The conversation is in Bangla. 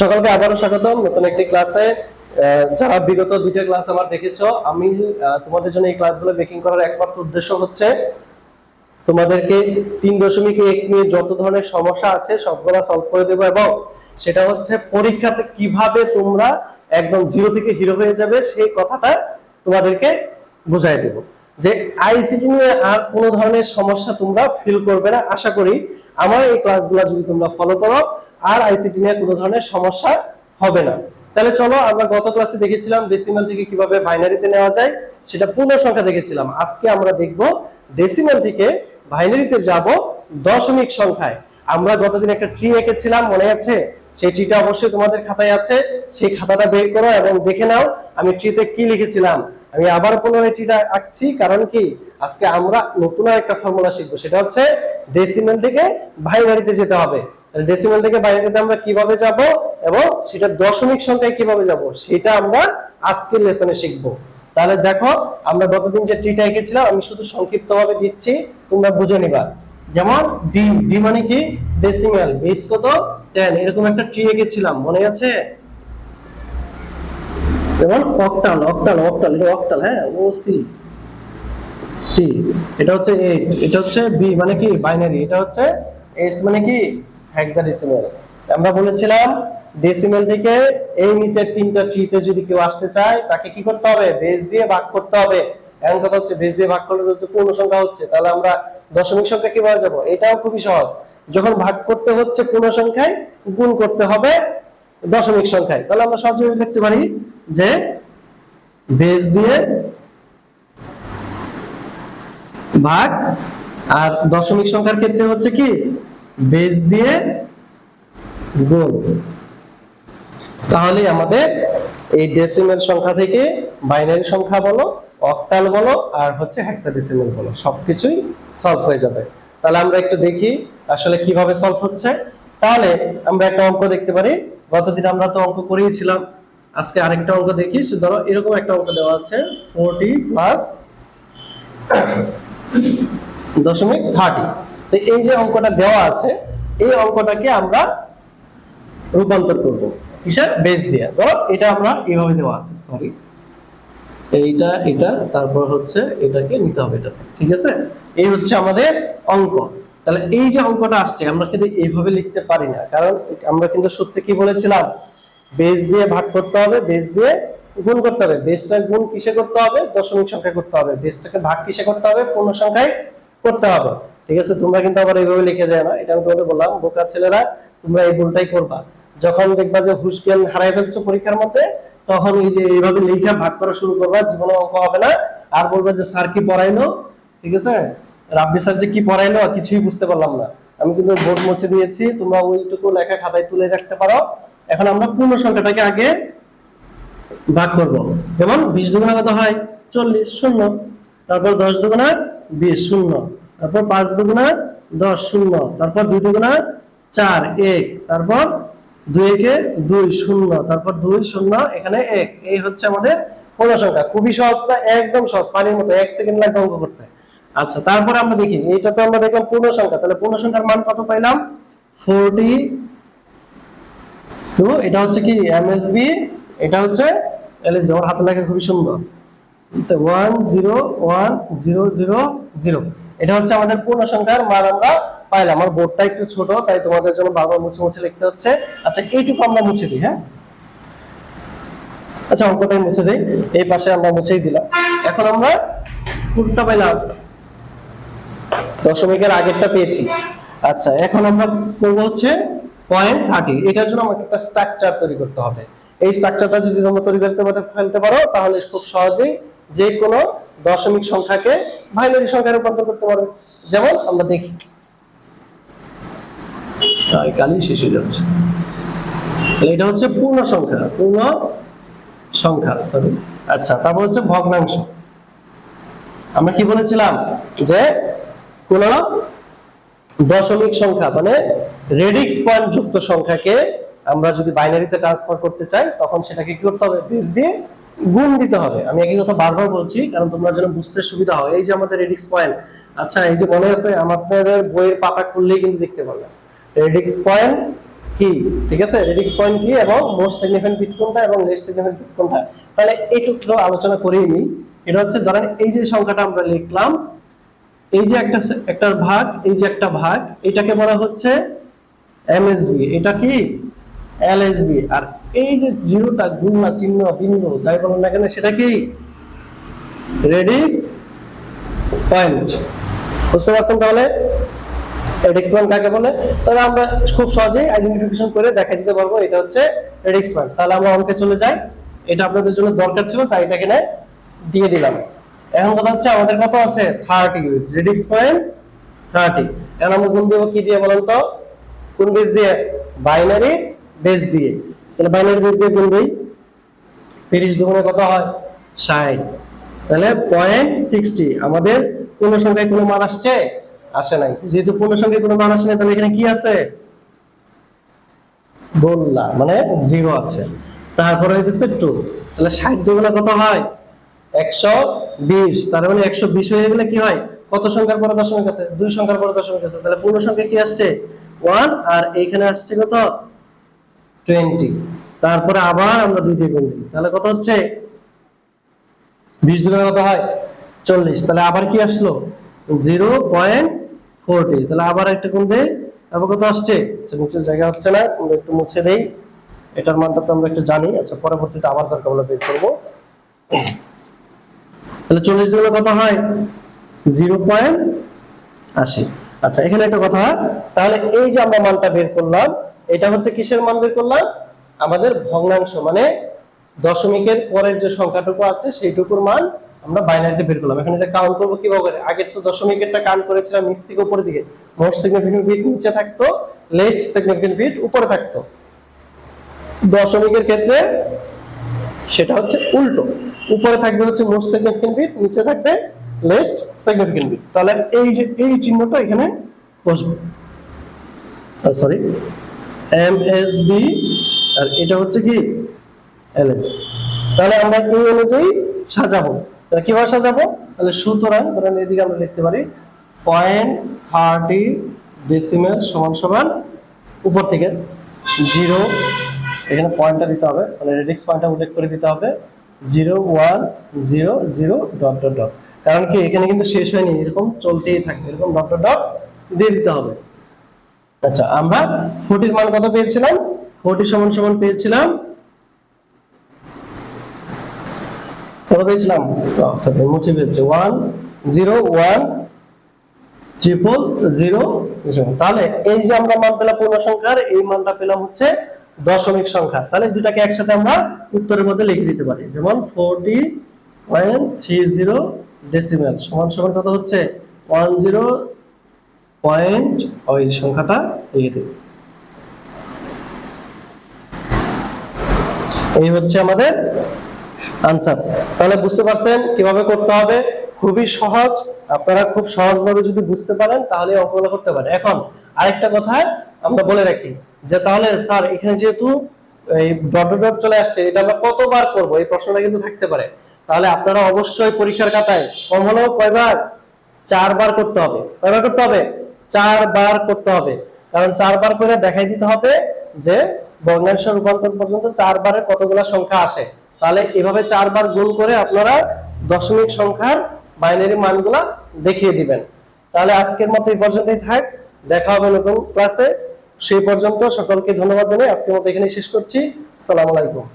সকালকে আবারও স্বাগতম। নতুন একটি ক্লাসে যারা বিগত দুইটা ক্লাস আমার দেখেছ, আমি তোমাদের জন্য এই ক্লাসগুলো বেকিং করার একমাত্র উদ্দেশ্য হচ্ছে তোমাদেরকে তিন দশমিক এক নিয়ে যত ধরনের সমস্যা আছে সবগুলা সলভ করে দেবো এবং সেটা হচ্ছে পরীক্ষাতে কীভাবে তোমরা একদম জিরো থেকে হিরো হয়ে যাবে সেই কথাটা তোমাদেরকে বুঝাই দেব। যে আইসিটি নিয়ে আর কোনো ধরনের সমস্যা তোমরা ফিল করবে না, আশা করি আমার এই ক্লাসগুলো যদি তোমরা ফলো করো আর আইসিটি নিয়ে কোনো ধরনের সমস্যা হবে না। তাহলে চলো আমরা গত ক্লাসে দেখেছিলাম ডেসিমাল থেকে কীভাবে বাইনারিতে নেওয়া যায়, সেটা পূর্ণ সংখ্যা দেখেছিলাম। আজকে আমরা দেখব ডেসিমাল থেকে বাইনারিতে যাব দশমিক সংখ্যায়। আমরা গতদিন একটা ট্রি এঁকেছিলাম, মনে আছে? সেই ট্রিটা অবশ্যই তোমাদের খাতায় আছে। সেই খাতাটা বের করো এবং দেখে নাও, আমি ট্রিতে কি লিখেছিলাম। আমি আবার পুনরায় ট্রিটা আঁকছি, কারণ কি? আজকে আমরা নতুন একটা ফর্মুলা শিখব, সেটা হচ্ছে ডেসিমাল থেকে বাইনারিতে যেতে হবে। ডেসিমাল থেকে বাইনারিতে আমরা কীভাবে যাব এবং সেটা দশমিক সংখ্যায় কীভাবে যাব, সেটা আমরা আজকের লেসনে শিখব। তাহলে দেখো, আমরা গতদিন যে ট্রিটা এঁকেছিলাম, আমি শুধু সংক্ষিপ্তভাবে দিচ্ছি, তোমরা বুঝে নিবা। যেমন ডি ডি মানে কি? ডেসিমাল বেস কত? 10 এরকম একটা ট্রি এঁকেছিলাম, মনে আছে? যেমন অক্টাল অক্টাল অক্টাল এটা অক্টাল হ্যাঁ ও সি টি এটা হচ্ছে এ এটা হচ্ছে বি মানে কি? বাইনারি এটা হচ্ছে এস মানে কি? হেক্সাডেসিমাল আমরা বলেছিলাম ডেসিমাল থেকে এই নিচের তিনটা ট্রিতে যদি কেউ আসতে চায়, তাকে কি করতে হবে? বেস দিয়ে ভাগ করতে হবে। এখন কথা হচ্ছে বেস দিয়ে ভাগ করলে হচ্ছে পূর্ণ সংখ্যা হচ্ছে। তাহলে আমরা দশমিক সংখ্যা কীভাবে যাব? এটাও খুবই সহজ। যখন ভাগ করতে হচ্ছে পূর্ণ সংখ্যায়, গুণ করতে হবে দশমিক সংখ্যায়। তাহলে আমরা সহজভাবে লিখতে পারি যে বেস দিয়ে ভাগ আর দশমিক সংখ্যার ক্ষেত্রে হচ্ছে কি? বেস দিয়ে গুণ তাহলে আমাদের এই ডেসিমেল সংখ্যা থেকে বাইনারি সংখ্যা বলো অক্টাল বলো, আর হচ্ছে হেক্সাডেসিমেল বলো, সবকিছুই সলভ হয়ে যাবে। তাহলে আমরা একটু দেখি আসলে কীভাবে সলভ হচ্ছে। তাহলে আমরা একটা অঙ্ক দেখতে পারি। গতদিন আমরা তো অঙ্ক করিয়েছিলাম। আজকে আরেকটা অঙ্ক দেখি। ধরো এরকম একটা অঙ্ক দেওয়া আছে ফোরটি প্লাস দশমিক থার্টি এই যে অঙ্কটা দেওয়া আছে, এই অঙ্কটাকে আমরা রূপান্তর করব। কিসের? বেস দিয়ে। ধরো এটা আমরা এইভাবে দেওয়া আছে সরি এইটা, এটা, তারপর হচ্ছে এটাকে নিতে হবে এটা ঠিক আছে? এই হচ্ছে আমাদের অঙ্ক। তাহলে এই যে অঙ্কটা আসছে, আমরা কিন্তু এইভাবে লিখতে পারি না, কারণ আমরা কিন্তু সূত্রে কি বলেছিলাম? বেস দিয়ে ভাগ করতে হবে বেস দিয়ে গুণ করতে হবে। বেসটা গুণ কিসে করতে হবে? দশমিক সংখ্যা করতে হবে। বেসটাকে ভাগ কিসে করতে হবে? পূর্ণ সংখ্যায় করতে হবে। ঠিক আছে? তোমরা কিন্তু আবার এইভাবে লিখে যায় না। এটা আমি তোমাদের বললাম, বোকা ছেলেরা, তোমরা এই ভুলটাই করবা। যখন দেখবা যে হুশ জ্ঞান হারাই ফেলছো পরীক্ষার মধ্যে, তখন এই যে এইভাবে লিখে ভাগ করা শুরু করবা, জীবনে অঙ্ক হবে না। আর বলবা যে, স্যার কি পড়াইলো? ঠিক আছে? রাব্বি স্যার যে কি পড়াইলো কিছুই বুঝতে পারলাম না। আমি কিন্তু বোর্ড মুছে দিয়েছি, তোমরা ওইটুকু লেখা খাতায় তুলে রাখতে পারো। এখন আমরা পূর্ণ সংখ্যাটাকে আগে ভাগ করব। যেমন, বিশ দুগুণা কত হয় চল্লিশ, শূন্য। তারপর দশ দুগুণা বিশ, শূন্য। তারপর পাঁচ দুগুণা দশ শূন্য, তারপর দুই দুগুণা চার, এক, তারপর দুই একে দুই শূন্য, তারপর দুই শূন্য, এখানে এক। এই হচ্ছে আমাদের পূর্ণ সংখ্যা। খুবই সহজ, না, একদম সহজ, পানির মতো, এক সেকেন্ড লাগবে অঙ্ক করতে। আচ্ছা তারপর আমরা দেখি, এইটা তো আমরা দেখলাম পূর্ণ সংখ্যা। তাহলে পূর্ণ সংখ্যার মান কত পাইলাম? ফোরটি তো এটা হচ্ছে কি? এমএসবি এটা হচ্ছে এলএসবি আমার হাতে লেখা খুবই সুন্দর। One zero one zero zero zero. এটা হচ্ছে আমাদের পূর্ণ সংখ্যার মান আমরা পাইলাম। আমার বোর্ডটা একটু ছোট, তাই তোমাদের জন্য বারবার মুছে মুছে লিখতে হচ্ছে। আচ্ছা এইটুকু আমরা মুছে দিই হ্যাঁ? আচ্ছা অঙ্কটাই মুছে দিই। এই পাশে আমরা মুছেই দিলাম। এখন আমরা কোনটা পাইলাম দশমিকের আগেরটা পেয়েছি। আচ্ছা এখন আমরা করব হচ্ছে পয়েন্ট থার্টি এটার জন্য আমাকে একটা স্ট্রাকচার তৈরি করতে হবে। এই স্ট্রাকচারটা যদি তোমরা তৈরি করতে ফেলতে পারো, তাহলে খুব সহজেই যে কোনো দশমিক সংখ্যাকে বাইনারি সংখ্যায় রূপান্তর করতে পারবে। যেমন আমরা দেখি। কালই শেষ হয়ে যাচ্ছে। তাহলে এটা হচ্ছে পূর্ণ সংখ্যা। পূর্ণ সংখ্যা সরি আচ্ছা তারপর হচ্ছে ভগ্নাংশ। আমরা কি বলেছিলাম? যে কোন দশমিক সংখ্যা মানে রেডিক্স পয়েন্ট যুক্ত সংখ্যাকে আমরা যদি বাইনারিতে ট্রান্সফার করতে চাই, তখন সেটাকে কি করতে হবে? বেস দিয়ে গুণ দিতে হবে। আমি একই কথা বারবার বলছি, কারণ তোমরা যেন বুঝতে সুবিধা হয়। এই যে আমাদের রেডিক্স পয়েন্ট আচ্ছা এই যে মনে আছে, আমাদের বইয়ের পাতা খুললেই কিন্তু দেখতে পারবে রেডিক্স পয়েন্ট কি? ঠিক আছে? রেডিক্স পয়েন্ট কি এবং মোস্ট সিগনিফিকেন্ট বিট কোনটা এবং লেস্ট সিগনিফিকেন্ট বিট কোনটা? তাহলে এইটুকু আলোচনা করেই নি। এটা হচ্ছে, ধরেন, এই যে সংখ্যাটা আমরা লিখলাম, এই যে একটা একটা ভাগ, এই যে একটা ভাগ, এটাকে বলা হচ্ছে এমএসবি এটা কি? এলএসবি আর এই যে জিরোটা, গুণনা, চিহ্ন বিন্দু যাই বলুন না কেন, সেটা কি? রেডিক্স পয়েন্ট বুঝতে পারছেন তাহলে? রেডিক্স পয়েন্ট কাকে বলে? তাহলে আমরা খুব সহজেই আইডেন্টিফিকেশন করে দেখা দিতে পারব, এটা হচ্ছে রেডিক্স পয়েন্ট তাহলে আমরা অঙ্কে চলে যাই। এটা আপনাদের জন্য দরকার ছিল, তাই এটা কিনে দিয়ে দিলাম। এখন কথা হচ্ছে, আমাদের কত আছে? থার্টি রেডিক্স পয়েন্ট থার্টি এখন আমরা গুণ দেবো কি দিয়ে বলেন তো? কোন বেস দিয়ে? বাইনারি বেস দিয়ে। তাহলে বাইনারি বেস দিয়ে গুণ দিই তিরিশ দুগুণে কত হয়? ষাট। তাহলে পয়েন্ট সিক্সটি আমাদের কোন সংখ্যায় কোনো মান আসছে? আসে নাই। যেহেতু পূর্ণ সংখ্যায় কোনো মান আসে নাই, তাহলে এখানে কি আছে? গোল্লা মানে জিরো আছে। তারপরে হইতেছে টু তাহলে ষাট দুগুণে কত হয়? একশো বিশ। তার মানে একশো বিশ হয়ে গেলে কি হয়? কত সংখ্যার পরে দশমিক আছে? দুই সংখ্যার পরে দশমিক আছে। তাহলে পূর্ণ সংখ্যা কি আসছে? ওয়ান আর এইখানে আসছে কত? টোয়েন্টি তারপরে আবার আমরা দুই দিয়ে গুণ দিই তাহলে কত হচ্ছে? বিশ দুগুণে কত হয়? চল্লিশ। তাহলে আবার কি আসলো? Zero point forty. তাহলে আবার একটা কোন দেই। তারপর কত আসছে? আচ্ছা, নিচের জায়গা হচ্ছে না আমরা একটু মুছে দেই। এটার মানটা তো আমরা একটু জানি। আচ্ছা পরবর্তীতে আবার দরকার হলে বের করব। তাহলে চল্লিশ দিনে কত হয়? জিরো পয়েন্ট আশি। আচ্ছা এখানে একটা কথা। তাহলে এই যে আমরা মানটা বের করলাম এটা হচ্ছে কিসের মান বের করলাম? আমাদের ভগ্নাংশ মানে দশমিকের পরের যে সংখ্যাটুকু আছে, সেইটুকুর মান আমরা বাইনারিতে বের করলাম। এখন এটা কাউন্ট করব কীভাবে আগের তো দশমিকেরটা কাউন্ট করেছিলাম নিচ থেকে উপরের দিকে। মোস্ট সিগনিফিকেন্ট বিট নিচে থাকতো লেস্ট সিগনিফিকেন্ট বিট উপরে থাকতো। দশমিকের ক্ষেত্রে সেটা হচ্ছে উল্টো। উপরে থাকবে হচ্ছে মোস্ট সিগনিফিকেন্ট বিট নিচে থাকবে লেস্ট সিগনিফিকেন্ট বিট তাহলে এই যে, এই চিহ্নটা এখানে বসবে। সরি এম এস বি আর এটা হচ্ছে কি? এল এস তাহলে আমরা এই অনুযায়ী সাজাবো। তাহলে কীভাবে সাজাবো? তাহলে সুতরাং, ধরেন এদিকে আমরা লিখতে পারি পয়েন্ট থার্টি ডেসিমেল সমান সমান উপর থেকে জিরো এখানে পয়েন্টটা দিতে হবে মানে রেডিক্স পয়েন্টটা উল্লেখ করে দিতে হবে zero one zero zero dot dot dot কারণ কি, এখানে কিন্তু শেষ হয়নি, এরকম চলতেই থাকবে, এরকম ডট ডট ডট দিয়ে দিতে হবে। আচ্ছা আমরা ফোর্টির মান কত পেয়েছিলাম? ফোর্টি সমান সমান পেয়েছিলাম? কত পেয়েছিলাম? সরি মুছে পেয়েছি one zero one triple zero তাহলে এই যে আমরা মান পেলাম পূর্ণ সংখ্যার, এই মানটা পেলাম হচ্ছে দশমিক সংখ্যা। তাহলে দুটাকে একসাথে আমরা উত্তরের মধ্যে লিখে দিতে পারি। যেমন forty point three zero decimal. সমান সমান কত হচ্ছে? ওয়ান জিরো পয়েন্ট ওই সংখ্যাটা লিখে দেব এই হচ্ছে আমাদের আনসার তাহলে বুঝতে পারছেন কীভাবে করতে হবে? খুবই সহজ। আপনারা খুব সহজভাবে যদি বুঝতে পারেন, তাহলে অঙ্কগুলো করতে পারেন। এখন আরেকটা কথা আমরা বলে রাখি যে, তাহলে স্যার, এখানে যেহেতু এই ডট ডট চলে আসছে, এটা আমরা কতবার করব? এই প্রশ্নটা কিন্তু থাকতে পারে। তাহলে আপনারা অবশ্যই পরীক্ষার খাতায়, কম হলেও কয়বার? চারবার করতে হবে। কয়বার করতে হবে? চারবার করতে হবে। কারণ চারবার করে দেখাই দিতে হবে যে ভগ্নাংশ রূপান্তর পর্যন্ত চারবারের কতগুলো সংখ্যা আসে। তাহলে এভাবে চারবার গুণ করে আপনারা দশমিক সংখ্যার বাইনারি মানগুলা দেখিয়ে দিবেন। তাহলে আজকের মতো এই পর্যন্তই থাক। দেখা হবে নতুন ক্লাসে সেই পর্যন্ত সকলকে ধন্যবাদ জানাই আজকের মতো এখানে শেষ করছি। আসসালামু আলাইকুম।